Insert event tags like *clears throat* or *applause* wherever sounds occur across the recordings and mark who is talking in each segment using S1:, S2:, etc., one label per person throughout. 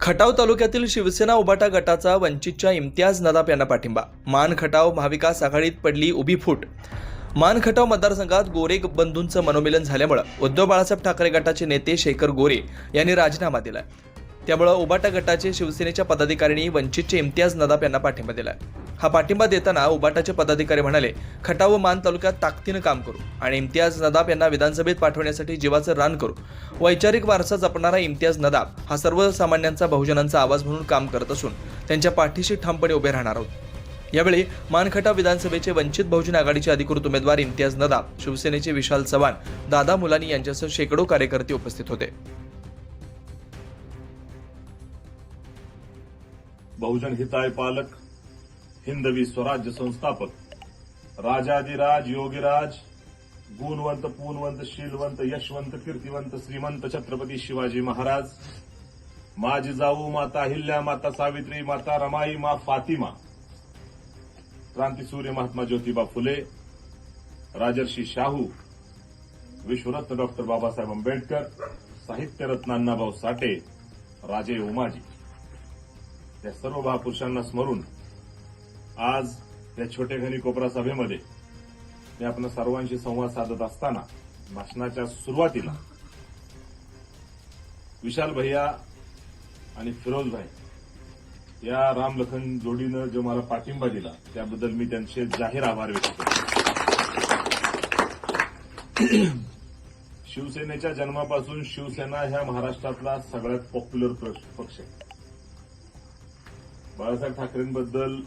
S1: खटाव तालुक्यातील शिवसेना उबाटा गटाचा वंचितच्या इम्तियाज नदाप यांना पाठिंबा. मान खटाव महाविकास आघाडीत पडली उभी फूट. मान खटाव मतदारसंघात गोरे बंधूंचं मनोमिलन झाल्यामुळं उद्धव बाळासाहेब ठाकरे गटाचे नेते शेखर गोरे यांनी राजीनामा दिला त्यामुळं उबाटा गटाचे शिवसेनेच्या पदाधिकाऱ्यांनी वंचितचे इम्तियाज नदाप यांना पाठिंबा दिलाय. हा पाठिंबा देताना उबाटाचे पदाधिकारी म्हणाले खटाव व मान तालुक्यात ताकदीनं काम करू आणि इम्तियाज नदाब यांना विधानसभेत पाठवण्यासाठी जीवाचं रान करू. वैचारिक वारसा जपणारा इम्तियाज नदाब हा सर्वसामान्यांचा बहुजनांचा आवाज म्हणून काम करत असून त्यांच्या पाठीशी ठामपणे उभे राहणार आहोत. यावेळी मानखटाव विधानसभेचे वंचित बहुजन आघाडीचे अधिकृत उमेदवार इम्तियाज नदाब शिवसेनेचे विशाल चव्हाण दादा मुलानी यांच्यासह शेकडो कार्यकर्ते उपस्थित होते.
S2: बहुजन हिताय पालक हिंदवी स्वराज्य संस्थापक. राजाधिराज योगीराज गुणवंत पूनवंत शीलवंत यशवंत कीर्तिवंत श्रीमंत छत्रपती शिवाजी महाराज. माझी जाऊ माता हिल्या माता सावित्री माता रमाई मा फातिमा. क्रांतीसूर्य महात्मा ज्योतिबा फुले. राजर्षी शाहू. विश्वरत्न डॉक्टर बाबासाहेब आंबेडकर. साहित्यरत्न अण्णाभाऊ साठे. राजे उमाजी. या सर्व महापुरुषांना स्मरून आज या छोटे घनी कोपरा सभेमध्ये मी आपण सर्वांशी संवाद साधत असताना भाषणाच्या सुरुवातीला विशाल भैया आणि फिरोज भाई या रामलखन जोडीनं जो मला पाठिंबा दिला त्याबद्दल मी त्यांचे जाहीर आभार व्यक्त करतो. *clears throat* शिवसेनेच्या जन्मापासून शिवसेना ह्या महाराष्ट्रातला सगळ्यात पॉप्युलर पक्ष आहे. बाळासाहेब ठाकरेंबद्दल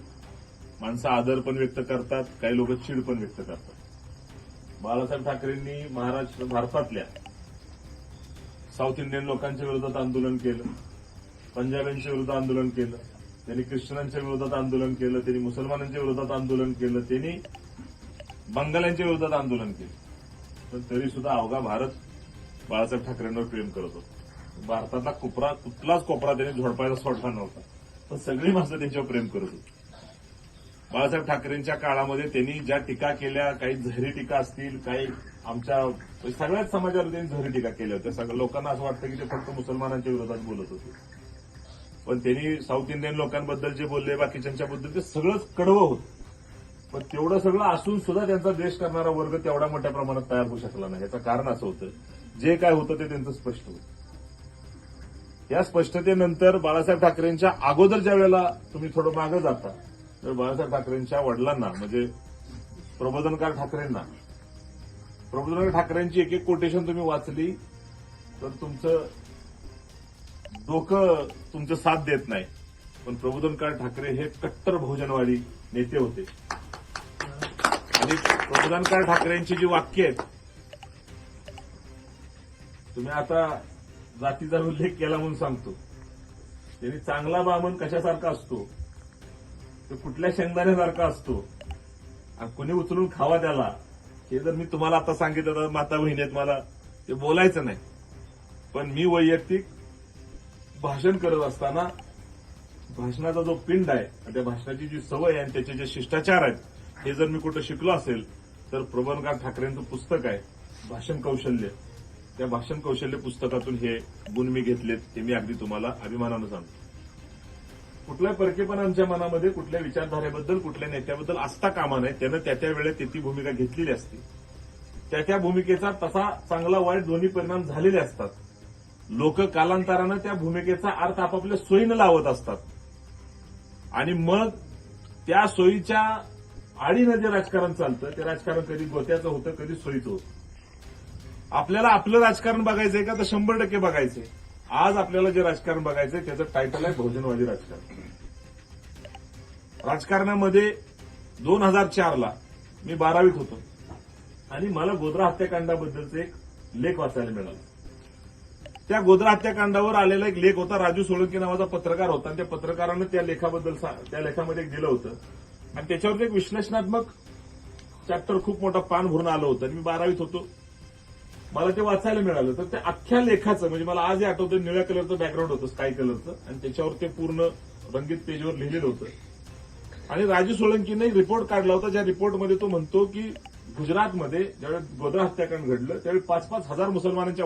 S2: माणसं आदर पण व्यक्त करतात काही लोक चीड पण व्यक्त करतात. बाळासाहेब ठाकरेंनी महाराष्ट्र भारतातल्या साऊथ इंडियन लोकांच्या विरोधात आंदोलन केलं पंजाब्यांच्या विरोधात आंदोलन केलं त्यांनी ख्रिश्चनांच्या विरोधात आंदोलन केलं त्यांनी मुसलमानांच्या विरोधात आंदोलन केलं त्यांनी बंगाल्यांच्या विरोधात आंदोलन केलं. पण तरी सुद्धा अवघा भारत बाळासाहेब ठाकरेंवर प्रेम करत होता. भारतातला कोपरा कुठलाच कोपरा त्यांनी झोडपायला सोडला नव्हता. पण सगळी माणसं त्यांच्यावर प्रेम करत होती. बाळासाहेब ठाकरेंच्या काळामध्ये त्यांनी ज्या टीका केल्या काही झहरी टीका असतील काही आमच्या सगळ्याच समाजावर त्यांनी झहरी टीका केल्या होत्या. सगळ्या लोकांना असं वाटतं की ते फक्त मुसलमानांच्या विरोधात बोलत होते. पण त्यांनी साऊथ इंडियन लोकांबद्दल जे बोलले बाकीच्यांच्या बद्दल ते सगळंच कडवं होतं. पण तेवढं सगळं असून सुद्धा त्यांचा देश करणारा वर्ग तेवढ्या मोठ्या प्रमाणात तयार होऊ शकला नाही. याचं कारण असं होतं. जे काय होतं ते त्यांचं स्पष्ट होतं. या स्पष्टतेनंतर बाळासाहेब ठाकरेंच्या अगोदर ज्या वेळेला तुम्ही थोडं मागं जाता तर बाळासाहेब ठाकरेंच्या वडिलांना म्हणजे प्रबोधनकार ठाकरेंना. प्रबोधनकार ठाकरेंची एक एक कोटेशन तुम्ही वाचली तर तुमचं डोकं तुमचं साथ देत नाही. पण प्रबोधनकार ठाकरे हे कट्टर बहुजनवादी नेते होते. आणि प्रबोधनकार ठाकरेंची जी वाक्य आहेत तुम्ही आता जातीचा उल्लेख केला म्हणून सांगतो. त्यांनी चांगला बामण कशासारखा असतो? तो कुठल्या शेंगदाण्यासारखा असतो. आणि कुणी उचलून खावा त्याला. हे जर मी तुम्हाला आता सांगितलं तर माता बहिणीत मला ते बोलायचं नाही. पण मी वैयक्तिक भाषण करत असताना भाषणाचा जो पिंड आहे आणि त्या भाषणाची जी सवय आहे आणि त्याचे जे शिष्टाचार आहेत हे जर मी कुठं शिकलो असेल तर प्रबंधकार ठाकरेंचं पुस्तक आहे भाषण कौशल्य. त्या भाषण कौशल्य पुस्तकातून हे गुण मी घेतलेत ते मी अगदी तुम्हाला अभिमानानं सांगतो. कुठल्या परकेपणांच्या मनामध्ये कुठल्या विचारधारेबद्दल कुठल्या नेत्याबद्दल असता कामा नये त्यानं त्या त्या वेळेत ती भूमिका घेतलेली असते. त्या त्या भूमिकेचा तसा चांगला वाईट दोन्ही परिणाम झालेले असतात. लोक कालांतरानं त्या भूमिकेचा अर्थ आपापल्या सोयीनं लावत असतात. आणि मग त्या सोयीच्या आडीनं जे राजकारण चालतं ते राजकारण कधी गोत्याचं होतं कधी सोयीचं होतं. आपल्याला आपलं राजकारण बघायचंय का तर शंभर टक्के बघायचंय. आज आपल्याला जे राजकारण बघायचंय त्याचं टायटल आहे बहुजनवादी राजकारण. राजकारणामध्ये दोन हजार चारला मी बारावीत होतो. आणि मला गोद्रा हत्याकांडाबद्दलचं एक लेख वाचायला मिळाला. त्या गोद्रा हत्याकांडावर आलेला एक लेख होता राजू सोळंकी नावाचा पत्रकार होता. आणि त्या पत्रकारानं त्या लेखाबद्दल त्या लेखामध्ये एक दिलं होतं. आणि त्याच्यावर एक विश्लेषणात्मक चॅप्टर खूप मोठा पान भरून आलं होतं. आणि मी बारावीत होतो. मला ते वाचायला मिळालं. तर त्या अख्ख्या लेखाचं म्हणजे मला आजही आठवतं निळ्या कलरचं बॅकग्राऊंड होतं स्काय कलरचं आणि त्याच्यावर ते पूर्ण रंगीत पेजवर लिहिलेलं होतं. आणि राजू सोळंकीने रिपोर्ट काढला होता ज्या रिपोर्टमध्ये तो म्हणतो की गुजरातमध्ये ज्यावेळेस गोधरा हत्याकांड घडलं त्यावेळी पाच पाच हजार मुसलमानांच्या